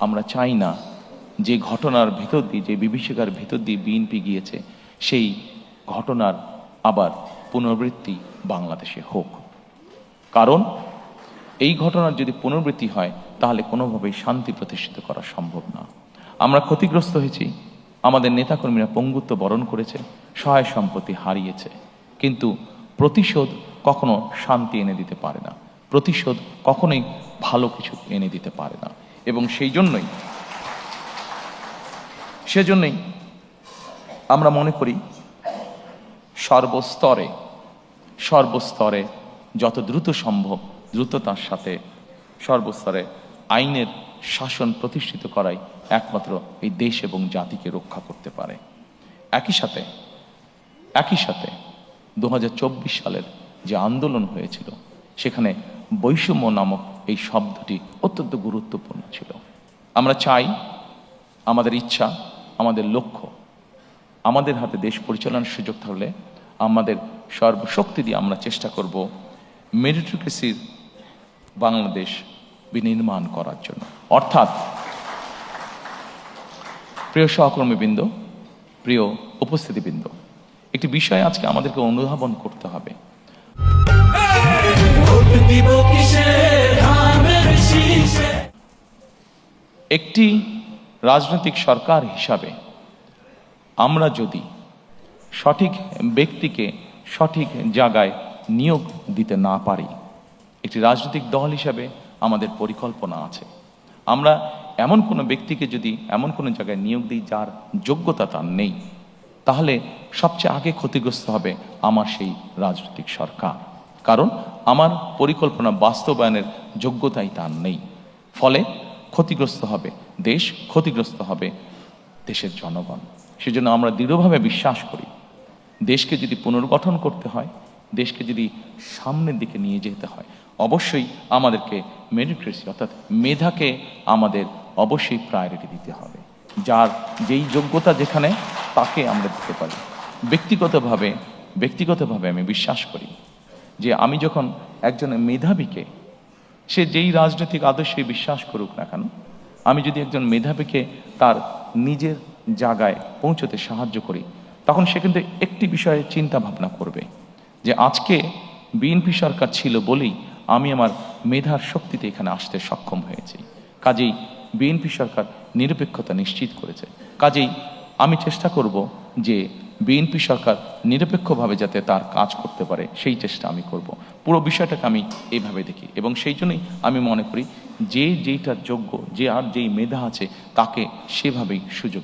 আমরা চাই না যে ঘটনার ভেতর দিয়ে, যে বিভীষিকার ভেতর দিয়ে বিএনপি গিয়েছে, সেই ঘটনার আবার পুনরাবৃত্তি বাংলাদেশে হোক। কারণ এই ঘটনার যদি পুনরাবৃত্তি হয়, তাহলে কোনোভাবেই শান্তি প্রতিষ্ঠিত করা সম্ভব না। আমরা ক্ষতিগ্রস্ত হয়েছি, আমাদের নেতাকর্মীরা পঙ্গুত্ব বরণ করেছে, সহায় সম্পত্তি হারিয়েছে, কিন্তু প্রতিশোধ কখনো শান্তি এনে দিতে পারে না। প্রতিশোধ কখনোই ভালো কিছু এনে দিতে পারে না। এবং সেই জন্যই সেজন্যই আমরা মনে করি সর্বস্তরে সর্বস্তরে যত দ্রুত সম্ভব দ্রুততার সাথে সর্বস্তরে আইনের শাসন প্রতিষ্ঠিত করাই একমাত্র এই দেশ এবং জাতিকে রক্ষা করতে পারে। একই সাথে একই সাথে দু হাজার চব্বিশ সালের যে আন্দোলন হয়েছিল, সেখানে বৈষম্য নামক এই শব্দটি অত্যন্ত গুরুত্বপূর্ণ ছিল। আমরা চাই আমাদের ইচ্ছা, আমাদের লক্ষ্য, আমাদের হাতে দেশ পরিচালনার সুযোগ থাকলে আমাদের সর্বশক্তি দিয়ে আমরা চেষ্টা করব মেরিটোক্রেসির বাংলাদেশ বিনির্মাণ করার জন্য। অর্থাৎ, প্রিয় সহকর্মীবৃন্দ, প্রিয় উপস্থিতিবৃন্দ, একটি বিষয় আজকে আমাদেরকে অনুধাবন করতে হবে। একটি রাজনৈতিক সরকার হিসাবে আমরা যদি সঠিক ব্যক্তিকে সঠিক জায়গায় নিয়োগ দিতে না পারি, একটি রাজনৈতিক দল হিসাবে আমাদের পরিকল্পনা আছে। আমরা এমন কোনো ব্যক্তিকে যদি এমন কোনো জায়গায় নিয়োগ দিই যার যোগ্যতা তার নেই, তাহলে সবচেয়ে আগে ক্ষতিগ্রস্ত হবে আমার সেই রাজনৈতিক সরকার। কারণ আমার পরিকল্পনা বাস্তবায়নের যোগ্যতাই তার নেই। ফলে ক্ষতিগ্রস্ত হবে, দেশ ক্ষতিগ্রস্ত হবে, দেশের জনগণ। সেজন্য আমরা দৃঢ়ভাবে বিশ্বাস করি, দেশকে যদি পুনর্গঠন করতে হয়, দেশকে যদি সামনের দিকে নিয়ে যেতে হয়, অবশ্যই আমাদেরকে মেরিট্রেসি অর্থাৎ মেধাকে আমাদের অবশ্যই প্রায়োরিটি দিতে হবে। যার যেই যোগ্যতা যেখানে, তাকে আমরা দিতে পারি। ব্যক্তিগতভাবে ব্যক্তিগতভাবে আমি বিশ্বাস করি যে আমি যখন একজন মেধাবীকে সে যেই রাজনৈতিক আদর্শে বিশ্বাস করুক না কেন, আমি যদি একজন মেধাবীকে তার নিজের জায়গায় পৌঁছতে সাহায্য করি, তখন সে কিন্তু একটি বিষয়ে চিন্তা ভাবনা করবে যে আজকে বিএনপি সরকার ছিল বলেই আমি আমার মেধার শক্তিতে এখানে আসতে সক্ষম হয়েছি। কাজেই বিএনপি সরকার নিরপেক্ষতা নিশ্চিত করেছে। কাজেই আমি চেষ্টা করব যে বিএনপি সরকার নিরপেক্ষভাবে যাতে তার কাজ করতে পারে, সেই চেষ্টা আমি করব। পুরো বিষয়টাকে আমি এইভাবে দেখি এবং সেই জন্যই আমি মনে করি যে যেইটার যোগ্য, যে আর যেই মেধা আছে, তাকে সেভাবেই সুযোগ